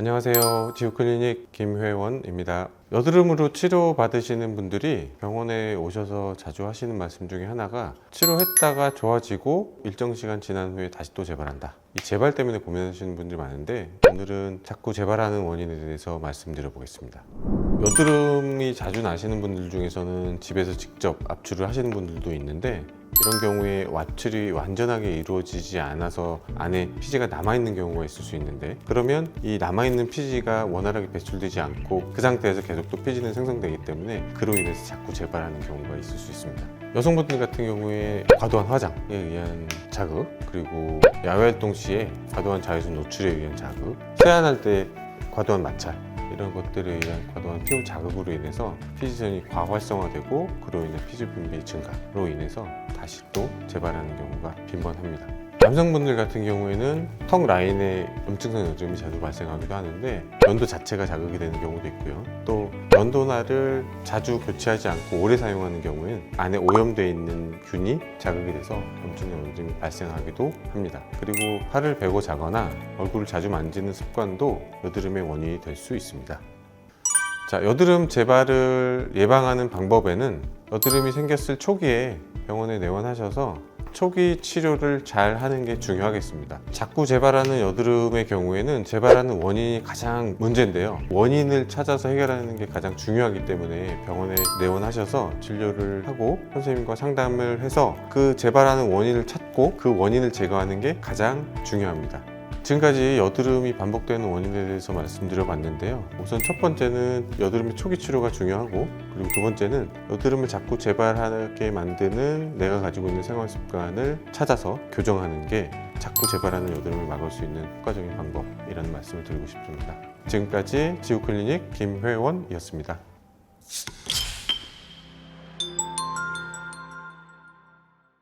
안녕하세요. 지우클리닉 김회원입니다. 여드름으로 치료받으시는 분들이 병원에 오셔서 자주 하시는 말씀 중에 하나가 치료했다가 좋아지고 일정 시간 지난 후에 다시 또 재발한다. 이 재발 때문에 고민하시는 분들이 많은데 오늘은 자꾸 재발하는 원인에 대해서 말씀드려 보겠습니다. 여드름이 자주 나시는 분들 중에서는 집에서 직접 압출을 하시는 분들도 있는데 이런 경우에 와출이 완전하게 이루어지지 않아서 안에 피지가 남아있는 경우가 있을 수 있는데 그러면 이 남아있는 피지가 원활하게 배출되지 않고 그 상태에서 계속 또 피지는 생성되기 때문에 그로 인해서 자꾸 재발하는 경우가 있을 수 있습니다. 여성분들 같은 경우에 과도한 화장에 의한 자극 그리고 야외 활동 시에 과도한 자외선 노출에 의한 자극 세안할 때 과도한 마찰 이런 것들에 의한 과도한 피부 자극으로 인해서 피지선이 과활성화되고 그로 인해 피지 분비 증가로 인해서 다시 또 재발하는 경우가 빈번합니다. 남성분들 같은 경우에는 턱 라인에 염증성 여드름이 자주 발생하기도 하는데 연도 자체가 자극이 되는 경우도 있고요. 또 연도날을 자주 교체하지 않고 오래 사용하는 경우에는 안에 오염되어 있는 균이 자극이 돼서 염증성 여드름이 발생하기도 합니다. 그리고 팔을 베고 자거나 얼굴을 자주 만지는 습관도 여드름의 원인이 될 수 있습니다. 자, 여드름 재발을 예방하는 방법에는 여드름이 생겼을 초기에 병원에 내원하셔서 초기 치료를 잘 하는 게 중요하겠습니다. 자꾸 재발하는 여드름의 경우에는 재발하는 원인이 가장 문제인데요. 원인을 찾아서 해결하는 게 가장 중요하기 때문에 병원에 내원하셔서 진료를 하고 선생님과 상담을 해서 그 재발하는 원인을 찾고 그 원인을 제거하는 게 가장 중요합니다. 지금까지 여드름이 반복되는 원인에 대해서 말씀드려 봤는데요. 우선 첫 번째는 여드름의 초기 치료가 중요하고 그리고 두 번째는 여드름을 자꾸 재발하게 만드는 내가 가지고 있는 생활 습관을 찾아서 교정하는 게 자꾸 재발하는 여드름을 막을 수 있는 효과적인 방법이라는 말씀을 드리고 싶습니다. 지금까지 지우클리닉 김회원이었습니다.